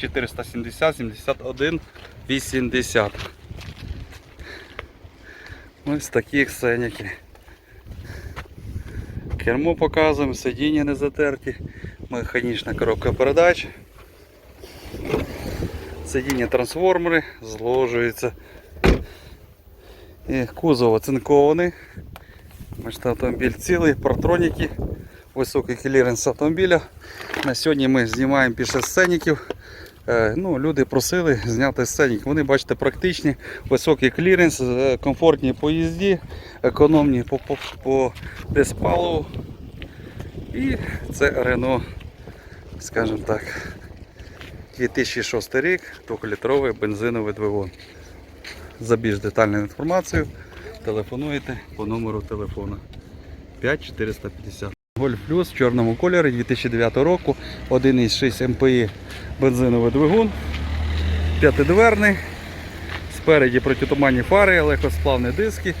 470 71 80. Ось такі ксеніки. Кермо показуємо, сидіння не затерті, механічна коробка передач. Сидіння трансформери зложуються. І кузов оцинкований. Бачите, автомобіль цілий, партроніки, високий кліренс автомобіля. На сьогодні ми знімаємо більше сценіків. Е, Ну, люди просили зняти сценік. Вони, бачите, практичні, високий кліренс, е, комфортні по їзді, економні по, по, по диспаливу. І це Renault, скажімо так, 2006 рік, 2-літровий бензиновий двигун. За більш детальною інформацією телефонуєте по номеру телефона 5450. Golf Plus в чорному кольорі 2009 року, 1,6 МПІ бензиновий двигун, п'ятидверний, спереді протитуманні фари, легкосплавні диски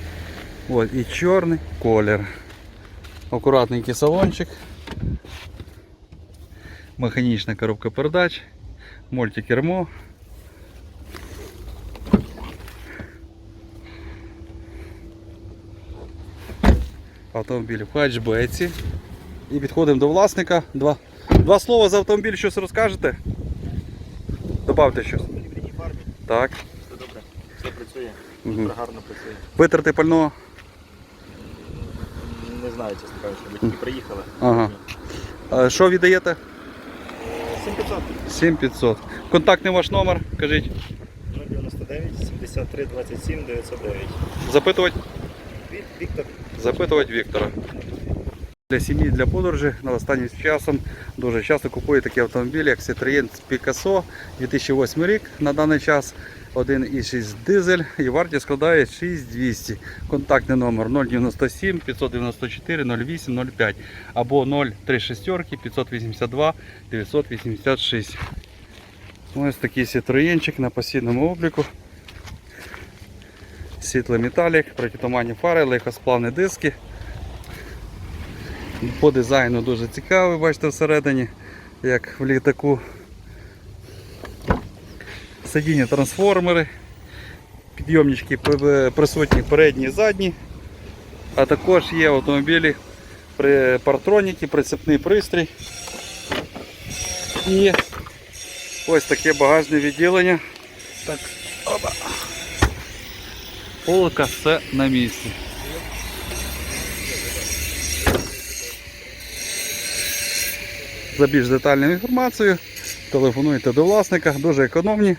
От, і чорний колір. Акуратненький салончик, механічна коробка передач, мультикермо. Автомобіль в хатчбеці. І підходимо до власника. Два, два слова за автомобіль, щось розкажете? Добавте щось. Так. все добре, все працює, дуже гарно працює. Витрати пального. Не знаю, чесно кажучи, ми тільки приїхали. Ага. А Що віддаєте? 7500 7500. Контактний ваш номер, кажіть. 099 73 27 909. Запитувати? Вік- Віктор. Запитувати Віктора. Для сім'ї, для подорожі на останнім часом дуже часто купують такі автомобілі, як Citroën Picasso 2008 рік на даний час. 1,6 дизель і вартість складає 6200. Контактний номер 097 594 08 05 або 036 582 986. Ось такий Citroёнчик на постійному обліку. Світлий металік, протитуманні фари, легкосплавні диски. По дизайну дуже цікавий, бачите, всередині, як в літаку. Сидіння трансформери, підйомнички присутні передні і задні, а також є в автомобілі при партроніки, прицепний пристрій. І ось таке багажне відділення. Так, оба. Полка все на місці. За більш детальною інформацією телефонуйте до власника, дуже економні.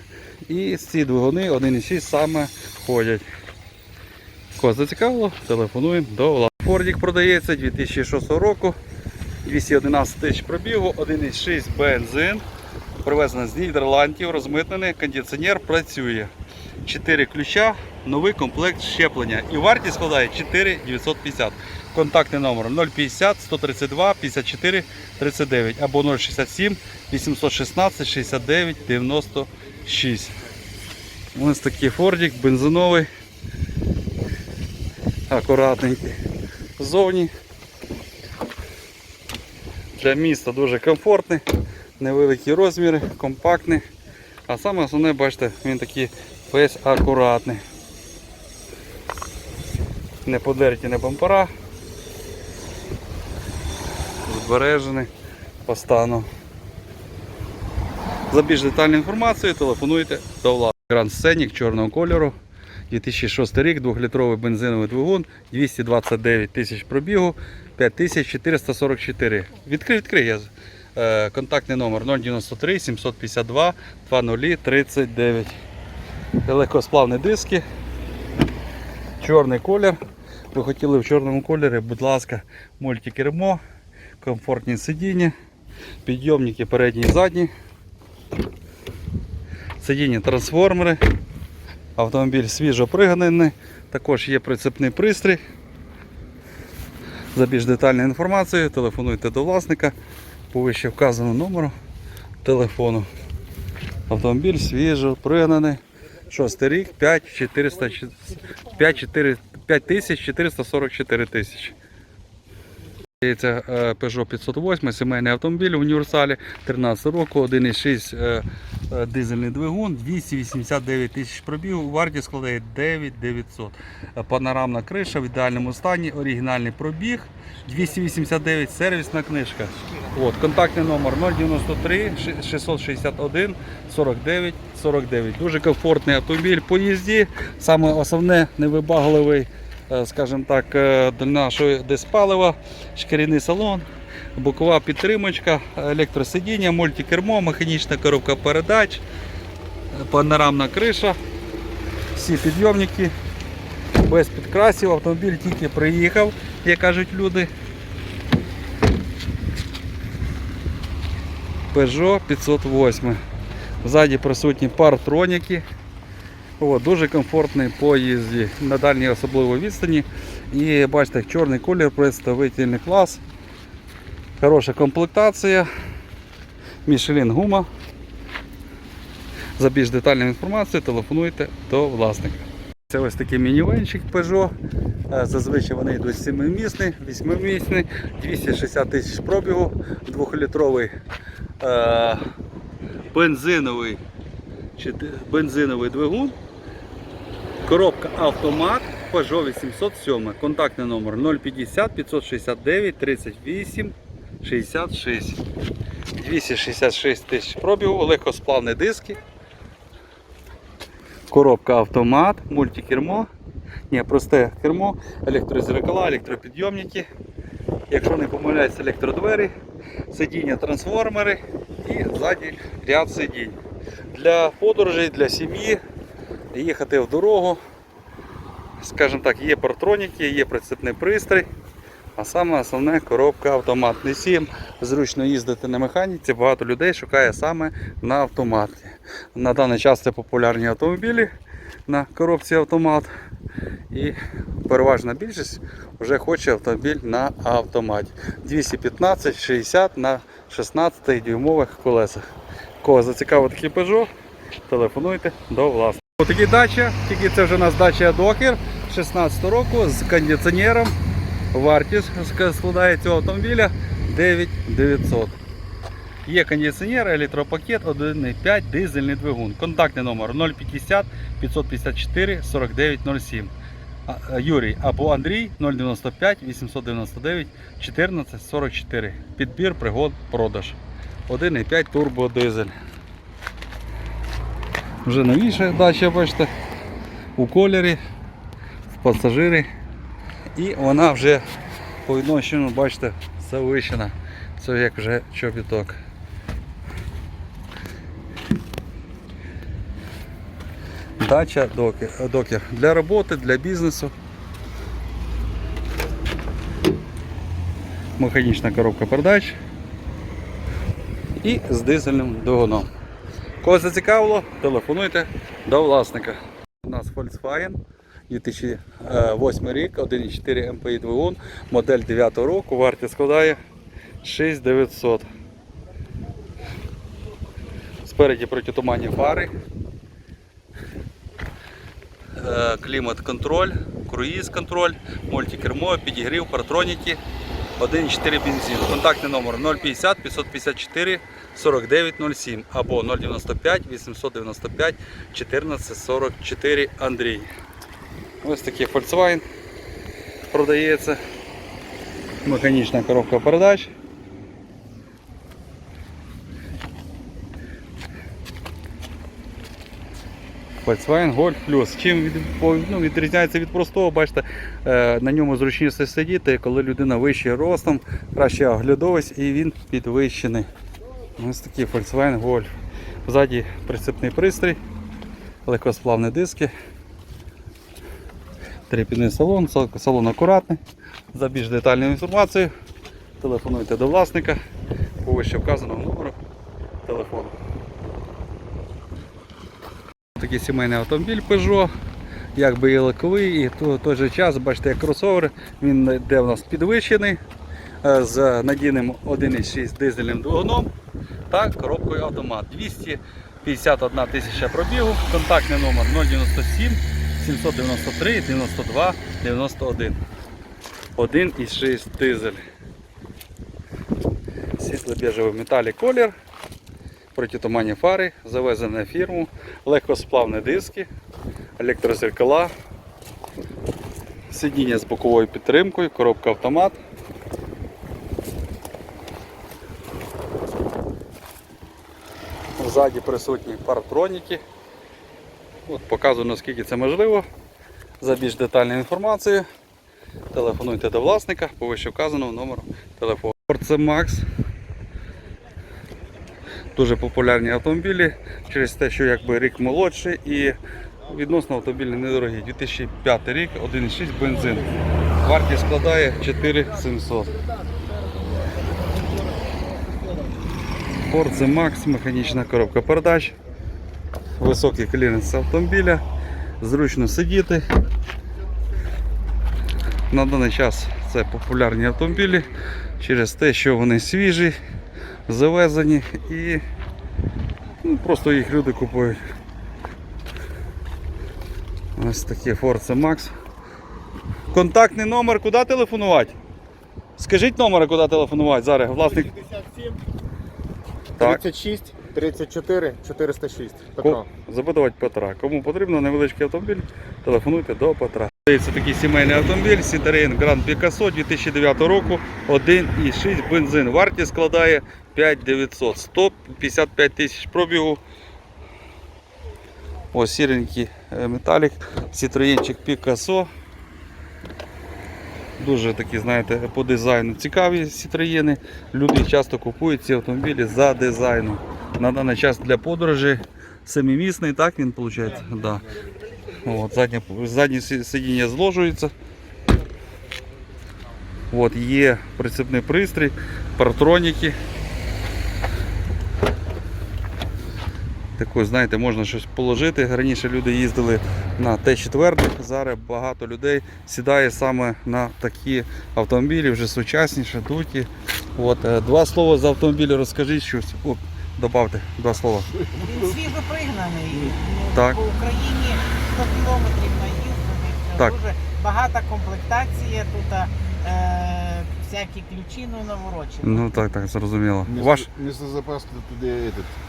І ці двигуни 1,6 саме ходять. Кого зацікавило, телефонуємо до власника. Фордік продається 2006 року. 211 тисяч пробігу, 1,6 бензин. Привезено з Нідерландів, розмитнений, кондиціонер працює. 4 ключа, новий комплект щеплення. І вартість складає 4950. Контактний номер 050 132 54 39 або 067 816 69 96. Ось такий фордик бензиновий. Акуратненький. Ззовні. Для міста дуже комфортний, невеликі розміри, компактний. А саме основне, бачите, він такий весь акуратний. Не подерті не бампера. Збережений по стану. За більш детальну інформацію телефонуйте до влади. Grand Scenic чорного кольору. 2006 рік, 2-літровий бензиновий двигун, 229 тисяч пробігу, 5444. Відкрий, відкрий я. Е, Контактний номер 093 752 2039. Легкосплавні диски. Чорний колір. Ви хотіли в чорному кольорі, будь ласка, мультикермо, комфортні сидіння, підйомники передні і задні. Сидіння трансформери. Автомобіль свіжо приганий, також є прицепний пристрій. За більш детальною інформацією телефонуйте до власника по вище вказаному номеру телефону. Автомобіль свіжо пригнаний. Шостий рік 5444 тисячі. Це е, Peugeot 508, сімейний автомобіль в універсалі 13 року, 1,6 е, е, дизельний двигун, 289 тисяч пробігу, вартість складає 9900. Е, Панорамна криша в ідеальному стані, оригінальний пробіг, 289 сервісна книжка. От, контактний номер 093 661 49 49. Дуже комфортний автомобіль по їзді. Саме основне невибагливий скажімо так, е, до нашого диспалива, шкіряний салон, бокова підтримочка, електросидіння, мультикермо, механічна коробка передач, е, панорамна криша, всі підйомники, без підкрасів, автомобіль тільки приїхав, як кажуть люди. Peugeot 508. Ззаді присутні партроніки. О, дуже комфортний по їзді на дальній особливо відстані. І бачите, чорний колір, представительний клас. Хороша комплектація. Мішелін гума. За більш детальною інформацією телефонуйте до власника. Це ось такий мінівенчик Peugeot. Е, Зазвичай вони йдуть 7-місний, 8-місний, 260 тисяч пробігу, 2-літровий е, бензиновий, бензиновий двигун. Коробка автомат Peugeot 807. Контактний номер 050 569 38 66. 266 тисяч пробігу, легкосплавні диски. Коробка автомат, мультикермо. Ні, просте кермо, електрозеркала, електропідйомники. Якщо не помиляюсь, електродвері, сидіння трансформери і ззаді ряд сидінь. Для подорожей, для сім'ї, їхати в дорогу. Скажімо так, є партроніки, є прицепний пристрій. А саме основне коробка автомат. Не всім зручно їздити на механіці, багато людей шукає саме на автоматі. На даний час це популярні автомобілі на коробці автомат. І переважна більшість вже хоче автомобіль на автоматі. 215-60 на 16 дюймових колесах. Кого зацікавив такий Peugeot, телефонуйте до власника. Отакі дача, тільки це вже у нас дача Докер 16 року з кондиціонером. Вартість складає цього автомобіля 9900. Є кондиціонер, електропакет 1.5 дизельний двигун. Контактний номер 050 554 4907. А, е, Юрій або Андрій 095 899 14 44. Підбір, пригод, продаж. 1.5 турбодизель. Вже новіша дача, бачите, у кольорі, в пасажирі. І вона вже по відношенню, бачите, завищена. Це як вже чобіток. Дача докер, докер. Для роботи, для бізнесу. Механічна коробка передач. І з дизельним двигуном. Кого зацікавило, телефонуйте до власника. У нас Volkswagen 2008 рік, 1,4 MPI двигун, модель 9 року, вартість складає 6900. Спереді протитуманні фари, Е, клімат-контроль, круїз-контроль, мультикермо, підігрів, партроніки, 1,4 бензин. Контактний номер 050 554 4907 або 095 895 1444 Андрій. Ось такий Volkswagen продається. Механічна коробка передач. Volkswagen Golf Plus. Чим від, ну, відрізняється від простого, бачите, е, на ньому зручніше сидіти, коли людина вищий ростом, краще оглядовість і він підвищений. Ось такий Volkswagen Golf. Ззаді прицепний пристрій, легкосплавні диски, трипідний салон, салон акуратний. За більш детальною інформацією телефонуйте до власника по вище вказаному номеру телефону. Такий сімейний автомобіль Peugeot, якби і легковий, і в той же час, бачите, як кросовер, він йде в нас підвищений е, з надійним 1,6 дизельним двигуном та коробкою автомат. 251 тисяча пробігу, контактний номер 097 793 92 91. 1,6 дизель. світло-біжевий металік колір, протитуманні фари, завезені фірму, легкосплавні диски, електрозеркала, сидіння з боковою підтримкою, коробка автомат. Ззаді присутні паратроніки. От показую наскільки це можливо. За більш детальною інформацією телефонуйте до власника по вище вказаному номеру телефону. Ford Max. Дуже популярні автомобілі через те, що якби рік молодший і відносно автомобілі недорогі. 2005 рік, 1,6 бензин. Вартість складає 4700. Ford Max, механічна коробка передач, високий кліренс автомобіля, зручно сидіти. На даний час це популярні автомобілі через те, що вони свіжі, завезені і ну, просто їх люди купують. Ось такі Ford Max. Контактний номер, куди телефонувати? Скажіть номер, куди телефонувати зараз, власник. 57, Так. 36, 34, 406. Петро. Запитувати Петра. Кому потрібно невеличкий автомобіль, телефонуйте до Петра. Це такий сімейний автомобіль Citroen Grand Picasso 2009 року, 1,6 бензин. Вартість складає 5900, 155 тисяч пробігу. Ось сіренький е, металік, Citroenчик Picasso. Дуже такі, знаєте, по дизайну цікаві Citroen. Люди часто купують ці автомобілі за дизайном. На даний час для подорожі семимісний, так він виходить? Да. От, заднє, заднє сидіння зложується. От, є прицепний пристрій, партроніки. Також, знаєте, можна щось положити. Раніше люди їздили на Т4, зараз багато людей сідає саме на такі автомобілі, вже сучасніші, дуті. От, е, два слова з автомобіля розкажіть щось. О, добавте два слова. Він свіжо пригнаний. Так. По Україні 100 кілометрів наїздили. Так. Дуже багата комплектація. Тут е, всякі ключі ну, наворочені. Ну так, так, зрозуміло. Вместо, Ваш вместо запаски туди этот Балон.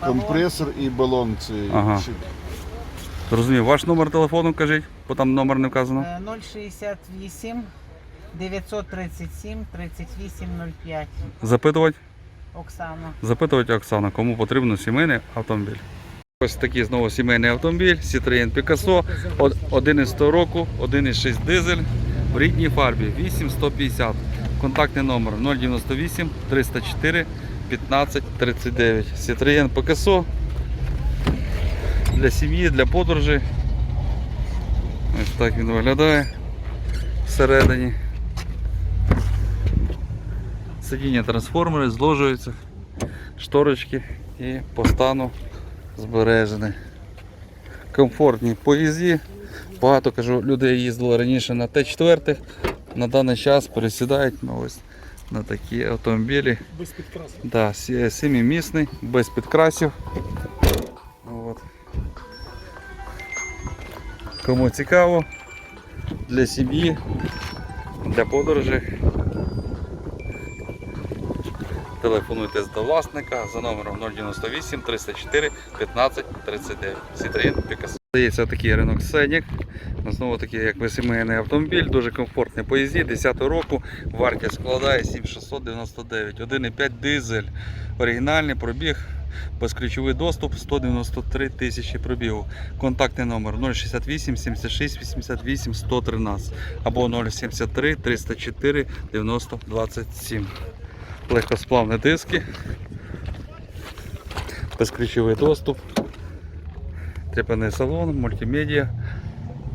Компресор і балон цей. Ага. чіп. зрозумів. Ваш номер телефону кажіть, бо там номер не вказано. Е, 068 937 3805. Запитувати? Оксана. Запитувати Оксана, кому потрібен сімейний автомобіль. Ось такий знову сімейний автомобіль Citroen Picasso, од- 11 року, 1,6 дизель в рідній фарбі 8150. Контактний номер 098 304 15 39. Citroen Picasso для сім'ї, для подорожі. Ось так він виглядає всередині. Сидіння трансформери зложуються, шторочки і по стану збережені. Комфортні поїзді. Багато кажу, людей їздило раніше на Т4, на даний час пересідають на ось на такі автомобілі. Без підкрасу. Да, сі- без підкрасів. От. Кому цікаво, для сім'ї, для подорожі. Телефонуйте до власника за номером 098 304 15 39. Citroen Picasso. Здається, такий ринок Сенік. Знову таки, як ви сімейний автомобіль, дуже комфортний поїзді. 10 року вартість складає 7699. 1,5 дизель. Оригінальний пробіг, безключовий доступ 193 тисячі пробігу. Контактний номер 068 76 88 113 або 073 304 90 27. Легкосплавні диски, безключовий доступ, трепаний салон, мультимедіа,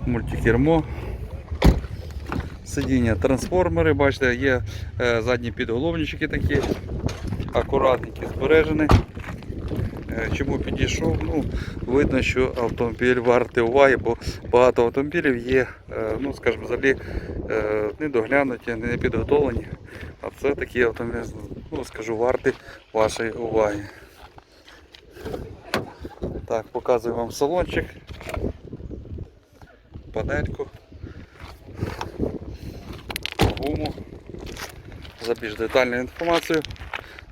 мультикермо. Сидіння трансформери, бачите, є е, задні підголовнички такі, акуратненькі, збережені. Е, Чому підійшов? Ну, видно, що автомобіль вартий уваги, бо багато автомобілів є, е, ну, скажімо, взагалі недоглянуті, не підготовлені. А це такі автомобілі, ну, скажу, варті вашої уваги. Так, показую вам салончик, панельку, гуму. За більш детальною інформацію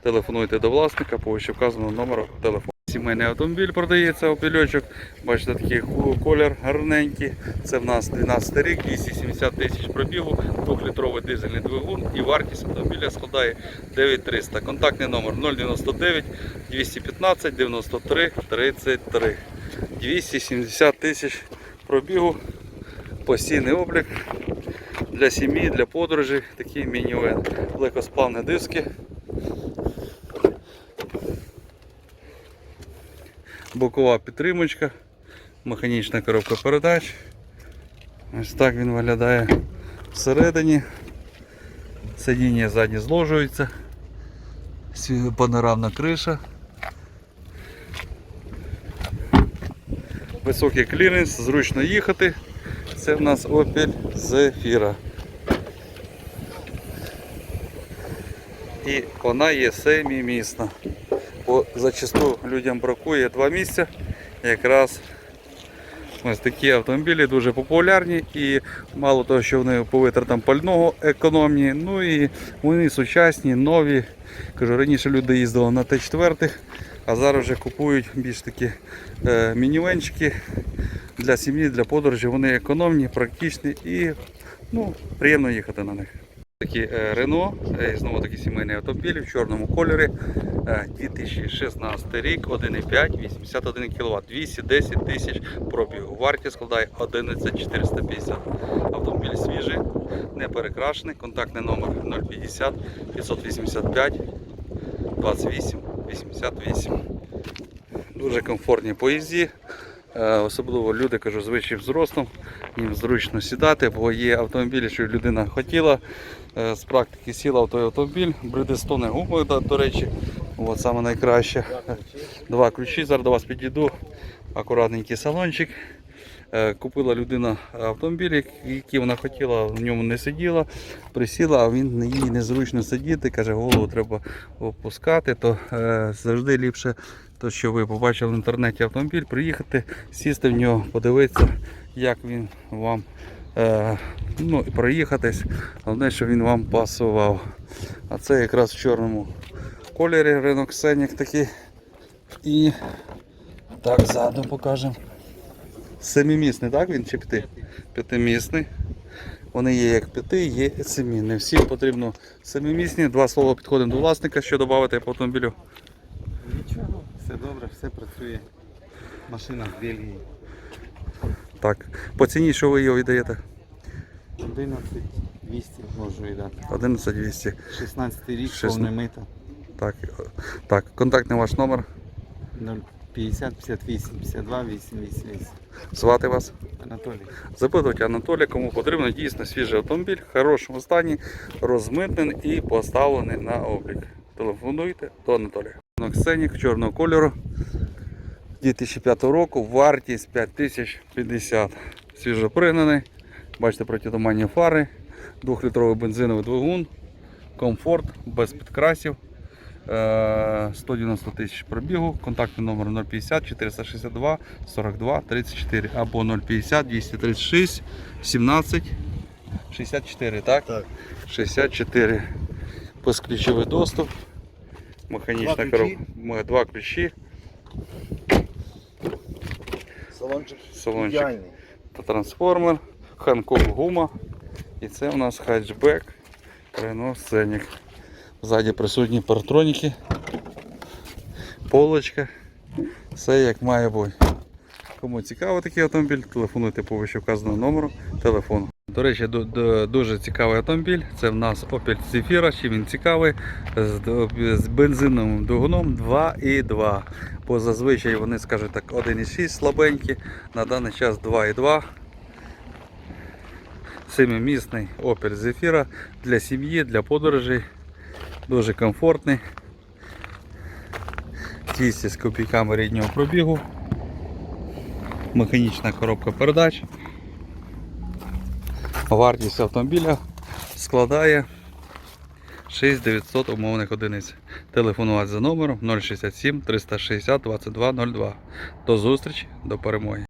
Телефонуйте до власника по вище вказаного номеру телефону. Сімейний автомобіль продається опільочок. Бачите, такий колір гарненький. Це в нас 12 рік, 270 тисяч пробігу, 2-літровий дизельний двигун і вартість автомобіля складає 9300. Контактний номер 099 215 93 33. 270 тисяч пробігу, постійний облік для сім'ї, для подорожі, такий мінівен. Легкосплавні диски. Бокова підтримочка, механічна коробка передач. Ось так він виглядає всередині. Сидіння задні зложується. Панорамна криша. Високий кліренс, зручно їхати. Це в нас Opel Zafira. І вона є семимісна. Бо зачасту людям бракує два місця. Якраз ось такі автомобілі дуже популярні і мало того, що вони по витратам пального економні, ну і вони сучасні, нові. Кажу, раніше люди їздили на Т4, а зараз вже купують більш такі е, мінівенчики для сім'ї, для подорожі. Вони економні, практичні і ну, приємно їхати на них. Такі е, Рено, е, знову такі сімейні автомобілі в чорному кольорі. Е, 2016 рік, 1,5, 81 кВт, 210 тисяч пробігу. Вартість складає 11450. Автомобіль свіжий, не перекрашений. Контактний номер 050 585 28 88. Дуже комфортні поїзді. Е, Особливо люди, кажу, з вищим зростом, їм зручно сідати, бо є автомобілі, що людина хотіла. е, З практики сіла в той автомобіль, Бриджестони гуми, до, речі, от саме найкраще. Два ключі, зараз до вас підійду. Акуратненький салончик. Е, Купила людина автомобіль, який вона хотіла, в ньому не сиділа, присіла, а він їй незручно сидіти, каже, голову треба опускати, то завжди ліпше, то, що ви побачили в інтернеті автомобіль, приїхати, сісти в нього, подивитися, як він вам е, ну, і проїхатись. Головне, щоб він вам пасував. А це якраз в чорному кольорі ринок Сенік такий. І так, ззаду покажемо. Семимісний, так він чи п'яти? П'ятимісний. Вони є як п'яти, є семі. Не всім потрібно семимісні. Два слова підходимо до власника, що додати по автомобілю. Все добре, все працює. Машина в Бельгії. Так. По ціні, що ви його віддаєте? 11 200 можу віддати. 11200. 16 рік, 16. повне мито. Так. Так, контактний ваш номер. 050 58 52 888. Звати вас. Анатолій. Запитувати Анатолія, кому потрібно дійсно свіжий автомобіль, в хорошому стані, розмитнений і поставлений на облік. Телефонуйте до Анатолія. Ксенік чорного кольору 2005 року, вартість 5050. Свіжопригнаний. Бачите протитуманні фари, 2-літровий бензиновий двигун, комфорт, без підкрасів. Е, 190 тисяч пробігу, контактний номер 050 462 42 34 або 050 236 17 64, так? Так. 64. Безключовий доступ, механічна коробка, два ключі, Салончик салончик ідеальний. та трансформер, Ханкок гума. І це у нас хатчбек Renault Scenic. Ззаді присутні партроніки, полочка. Все як має бути. Кому цікавий такий автомобіль, телефонуйте по вище вказаному номеру телефону. До речі, ду- ду- дуже цікавий автомобіль. Це в нас Opel Zafira, чим він цікавий. З бензиновим двигуном 2,2. Бо зазвичай вони скажуть так 1,6 слабенькі, на даний час 2,2. Семимісний Opel Zafira для сім'ї, для подорожей. Дуже комфортний. 200 з копійками ріднього пробігу. Механічна коробка передач. Вартість автомобіля складає 6900 умовних одиниць. Телефонувати за номером 067 360 2202. До зустрічі, до перемоги.